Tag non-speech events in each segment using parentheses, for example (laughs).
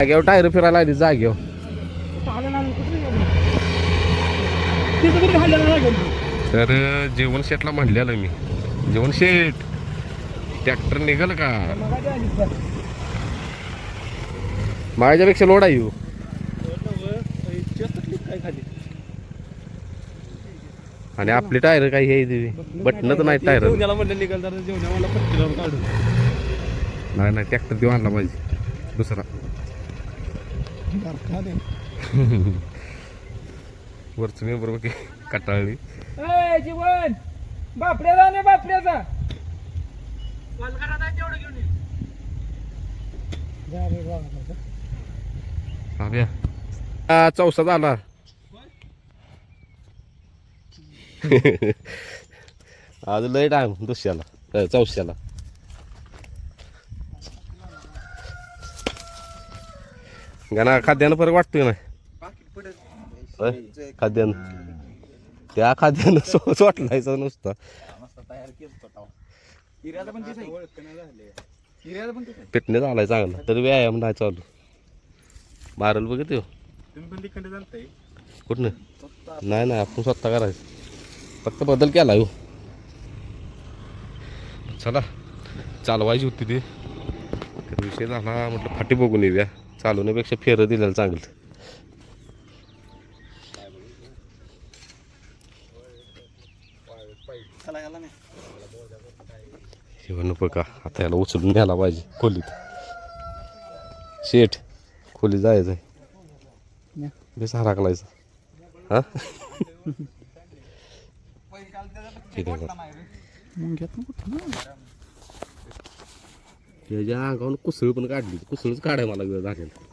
जागेवर टायर फिरायला आली जागेवर. तर जेवण शेटला म्हणलेलं मी. जेवण शेट. ट्रॅक्टर निघाल का? माझ्यापेक्षा लोड आहे आणि आपली टायर काही हे बटन बटनच नाही टायर. निघाल नाही नाही ट्रॅक्टर देऊ आणला पाहिजे. दुसरा. (laughs) वरच मी बरोबर की कटाळली. जीवन! बापड्याचा. नाही बापड्याचा हा, चौसा झाला. (laughs) आज लय टाइम दुसऱ्याला चौशाला गाणा खाद्यानं फरक वाटतोय ना. खाद्यानं. त्या खाद्यानं सोच वाटलायचा नुसता. फिटनेस आलाय चांगला. तरी व्यायाम नाही चालू. मारल बघित ते हो. कुठनं? नाही नाही आपण स्वतः करायचं. फक्त बदल केला हो. चला. चालवायची होती ती. विषय झाला. म्हटलं फाटी बघून येऊया. चालवण्यापेक्षा फेरं दिलेलं चांगलं. शिवण बघा आता याला उचलून न्यायला पाहिजे खोलीत. शेठ खोली जायचं आहे बेस हाराकलायचं. हा? (laughs) ठीक आहे बरं. मग घेत ना कुठं त्याच्या अंगावर कुसळ पण काढली. कुसळच काढाय मला वेळ झालेला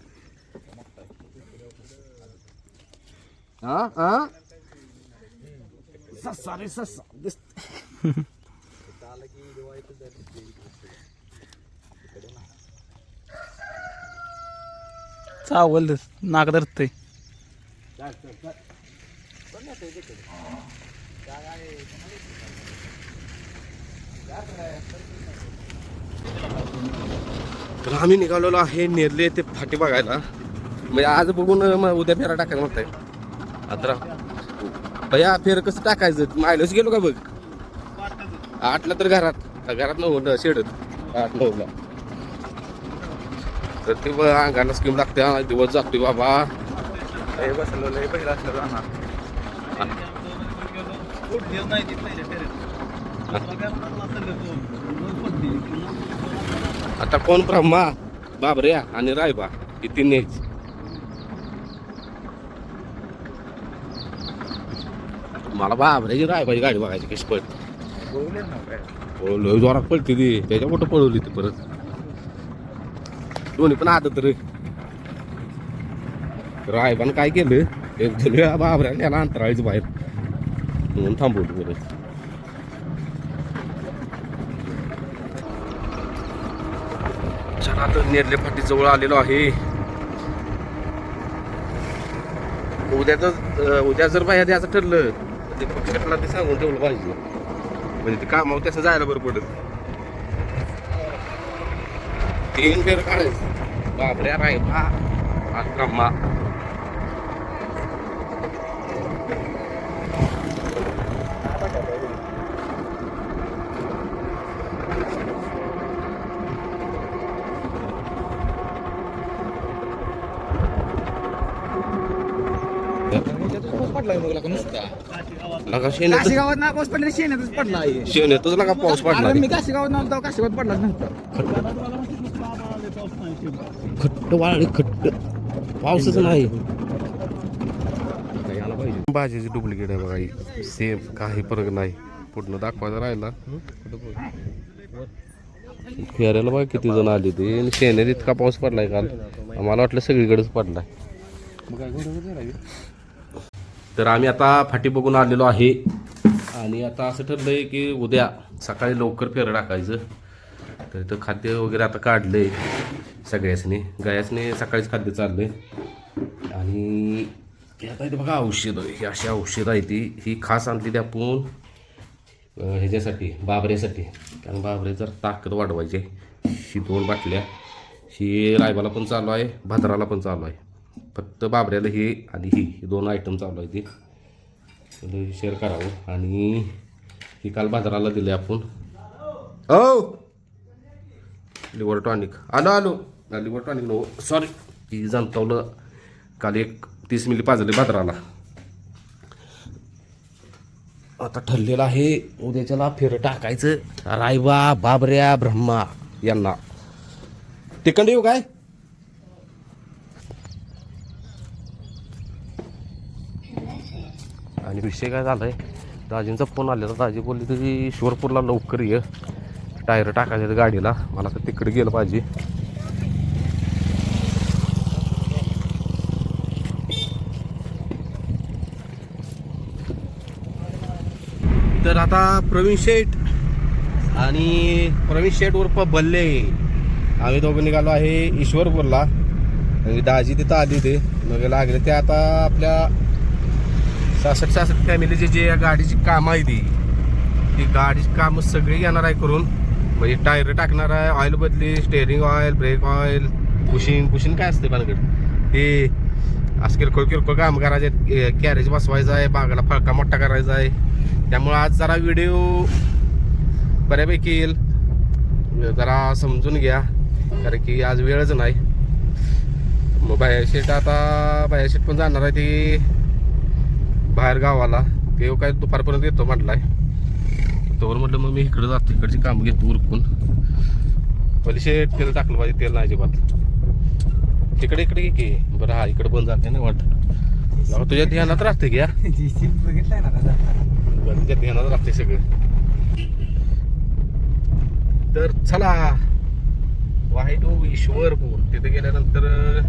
हा? हा? सस्सा रे सस्सा दिसत चावल नाक धरतय. तर आम्ही निघालेलो आहे नेरले ते फाटी बघायला. म्हणजे आज बघून उद्या फेरा टाकायला म्हणताय. आता भया फेर कसं टाकायचं? मायलच गेलो का बघ? आठला तर घरात. घरात नव्हतं शेडत. आठ नऊला. तर ते अंगाला स्कीम लागते हा, दिवस जातोय बाबा. लय बसलो लय पहिला असलं राहणार नाही ती. आता कोण ब्रह्मा बाबऱ्या आणि रायबा ही तीन न्यायची मला बाबऱ्याची रायबाची गाडी बघायची कशी पळते. लय जोरात पडते ती. त्याच्या कुठं पळवली ती परत? दोन्ही पण आदत रे. रायबान काय केलं? एक दोन वेळा बाबऱ्याला त्याला अंतराळीच बाहेर. म्हणून थांबवली परत. आता नेरले फाटी जवळ आलेलो आहे. उद्याच उद्या जर बाहेर द्यायचं ठरलं तर ते पक्षाला ते सांगून ठेवलं पाहिजे. म्हणजे ते कामावर त्याचं जायला बरं पडत. तीन फेर काढायचं. बापऱ्या राय बा मग नुसता? लगा शेण्यात काशीगावात ना पाऊस पडला शेणातच पडला आहे. शेण्यातच लगा पाऊस पडला अरे मी काशीगावात नव्हतो काशीगावात पडलाच नव्हता. खट्ट वाळली खट्ट. पावसच नाही. भाजीची डुप्लिकेट आहे बघा ही. सेम काही फरक नाही. पूर्ण दाखवायचा राहिला. फेरायला बघा किती जण आले ते. आणि शेण्यात इतका पाऊस पडलाय काल. आम्हाला वाटलं सगळीकडेच पडलाय. तर आम्ही आता फाटी बघून आलेलो आहे. आणि आता असं ठरलं आहे की उद्या सकाळी लवकर फेरं टाकायचं. तर इथं खाद्य वगैरे आता काढलं आहे सगळ्यासनी. गयासने सकाळीच खाद्य चाललं आहे आणि आता इथे बघा औषधं. ही अशी औषधं आहे ती. ही खास आणली ती आपण ह्याच्यासाठी बाबऱ्यासाठी. कारण बाबरे जर ताकद वाढवायची ही दोन बाटल्या. ही रायबाला पण चालू आहे भाद्राला पण चालू आहे. फक्त बाबऱ्याला हे आणि ही हे दोन आयटम चालू आहे ते. शेअर करावं. आणि ही काल भाद्राला दिले आपण. ओ लिव्हर टॉनिक आलो आलो. लिव्हर टॉनिक नो सॉरी ही जमतावलं काल एक तीस मिली पाजले भाद्राला आता ठरलेलं आहे उद्याच्याला फेर टाकायचं. रायबा बाबऱ्या ब्रह्मा यांना. तिकडे येऊ काय आणि विषय काय झालाय? दाजींचा फोन आलेला. दाजी बोलली तरी ईश्वरपूरला लवकर ये. टायर टाकायचे गाडीला. मला तर तिकडे गेलं पाहिजे. तर आता प्रवीण शेठ आणि प्रवीण शेठ उर्फ बल्ले. आम्ही दोघं निघालो आहे ईश्वरपूरला. आणि दाजी तिथं आली ते मग लागले ते आता आपल्या सासष्ट सासष्ट फॅमिलीची जे या गाडीची कामं आहे ती ती गाडीची कामं सगळी येणार आहे करून. म्हणजे टायर टाकणार आहे ऑइल बदली steering oil brake oil pushing pushing काय असते पानगड ते असं किरकोळ किरकोळ काम करायचे कॅरेज बसवायचं आहे बागाला फळका मोठा करायचा आहे. त्यामुळं आज जरा व्हिडिओ बऱ्यापैकी येईल. जरा समजून घ्या कारण की आज वेळच नाही. मग बाहेर शेट आता बाहेर शेट पण जाणार आहे ती? बाहेर गावाला. ते काय दुपारपर्यंत येतो म्हटलाय. तोवर म्हटलं मग मी इकडे जातो इकडची काम घेतो उरकून. पहिले तेल टाकलं पाहिजे तेल नाही अजिबात. तिकडे इकडे घे की. बरं हा इकडे बंद झालं ना वाटत. अहो, तुझ्या ध्यानात राहते घ्या तुझ्या ध्यानात राहते सगळं. तर चला. वाईटो ईश्वरपूर. तिथे गेल्यानंतर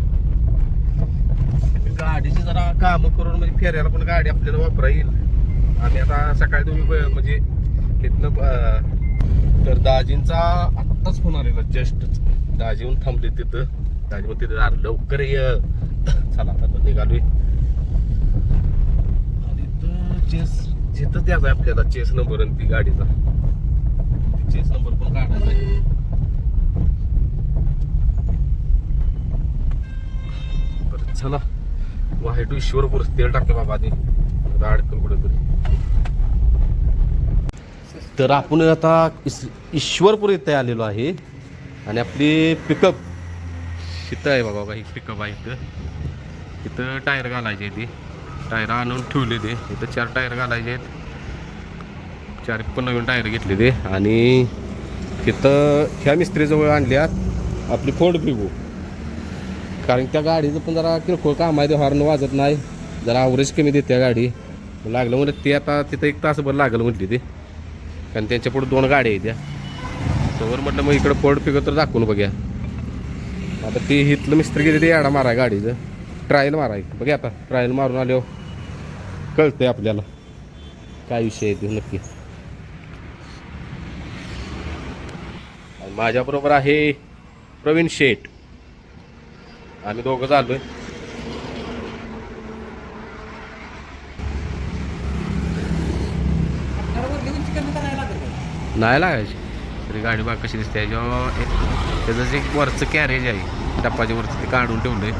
गाडीची जरा कामं करून म्हणजे फेऱ्याला पण गाडी आपल्याला वापरा येईल. आणि आता सकाळी तुम्ही ब- म्हणजे तिथनं तर दाजींचा आत्ताच फोन आलेला जस्ट दाजीहून थांबले तिथं. दाजी मग तिथं लवकर ये. चला आता निघालोय. आणि चेस जिथं द्यायचा आहे आपल्याला चेस नंबर आणि ती गाडीचा. चेस नंबर पण काढायचा आहे. बरं चला वाहेटू ईश्वरपूर तेल टाकलं बाबा आधी. आता अडकून कुठेतरी. तर आपण आता ईश्वरपूर इथे आलेलो आहे. आणि आपली पिकअप इथं आहे बाबा ही पिकअप आहे इथं. इथं टायर घालायचे ती. टायर आणून ठेवले ते. इथं चार टायर घालायचे आहेत. चार पण नवीन टायर घेतले ते. आणि तिथं ह्या मिस्त्रीजवळ आणल्यात आपली फोर्ड फिगो कारण त्या गाडीचं पण जरा किरकोळ काम आहे ते हॉर्न वाजत नाही. जरा ॲव्हरेज कमी देते गाडी. लागलं म्हणजे ते आता तिथं एक तासभर लागलं म्हटली ते. कारण त्यांच्या पुढे दोन गाड्या आहेत त्या. तोवर म्हटलं मग इकडं फोर्ड फिगो तर दाखवून बघ्या. आता ते इथलं मिस्त्री गेले ते याडा माराय गाडीचं. ट्रायल माराय. बघा आता. ट्रायल मारून आलो कळतंय आपल्याला. काय विषय आहे ते नक्की. माझ्याबरोबर आहे प्रवीण शेठ. आम्ही दोघं चाललोय. नाही लागायची. तरी गाडी बघ कशी दिसते? जेव्हा त्याचं जे वरचं कॅरेज आहे टप्पाच्या वरचं ते काढून आहे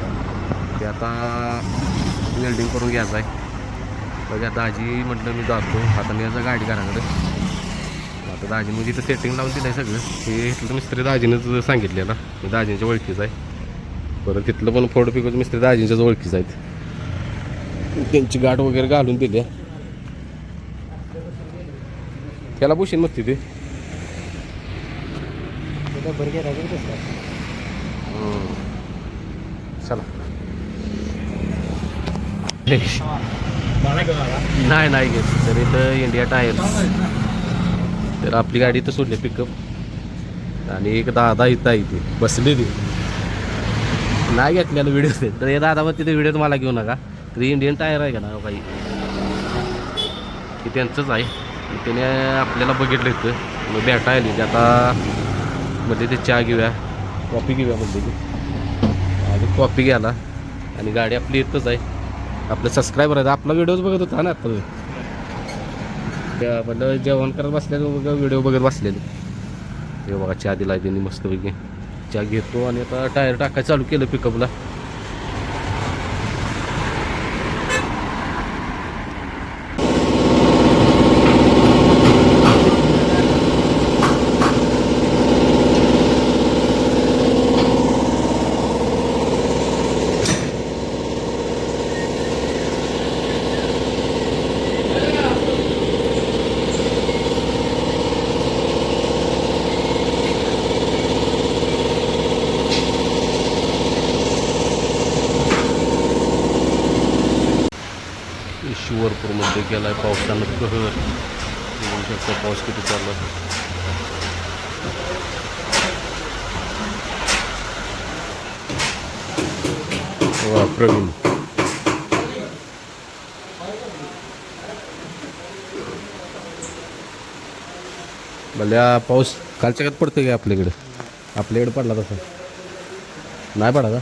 ते आता वेल्डिंग करून घ्यायचं आहे. म्हणजे आता दाजी म्हटलं मी जातो. आता मी याचा गाडी घराकडे आता दाजी म्हणजे इथं सेटिंग लावून दिलं आहे सगळं. हे इथलं मिस्त्री दाजीनंच सांगितलेलं. मी दाजींच्या ओळखीचं आहे. परत तिथलं पण फोटो पिकवत मिस्त्री दाजींच्याच ओळखीच आहेत. त्यांची गाठ वगैरे घालून दिली. त्याला बुशीन मग तिथे चला. नाही नाही घेत. तर इथं इंडिया टायर्स तर आपली गाडी इथं सोडली पिकअप आणि एक दादा इथं आहे ती. बसली ती. नाही घेतलेलं व्हिडिओ ते. तर हे दादा मग तिथे व्हिडिओ तुम्हाला घेऊ नका. तर इंडियन टायर आहे का ना काही? ते त्यांचंच आहे. त्याने आपल्याला बघितलं इथं. मग बॅटा आली. ते आता म्हणजे ते चहा घेऊया. कॉफी घेऊया म्हणजे ते. आणि कॉफी घ्यायला आणि गाडी आपली येतच आहे. आपलं सबस्क्रायबर आहे आपला व्हिडिओज बघत होता ना आता. त्या म्हटलं जेवण करत बसलेलं बघा व्हिडिओ बघत बसलेले. हे बघा चहा दिला त्यांनी मस्तपैकी. चहा घेतो आणि आता टायर टाकायला चालू केलं पिकअपला केला गेलाय पावसानं कहर बघू शकता पाऊस किती चालला? वा प्रवीण. भल्या पाऊस कालच्या कात पडतोय का आपल्याकडे? आपल्याकडे पडला तसा. नाही पडा का?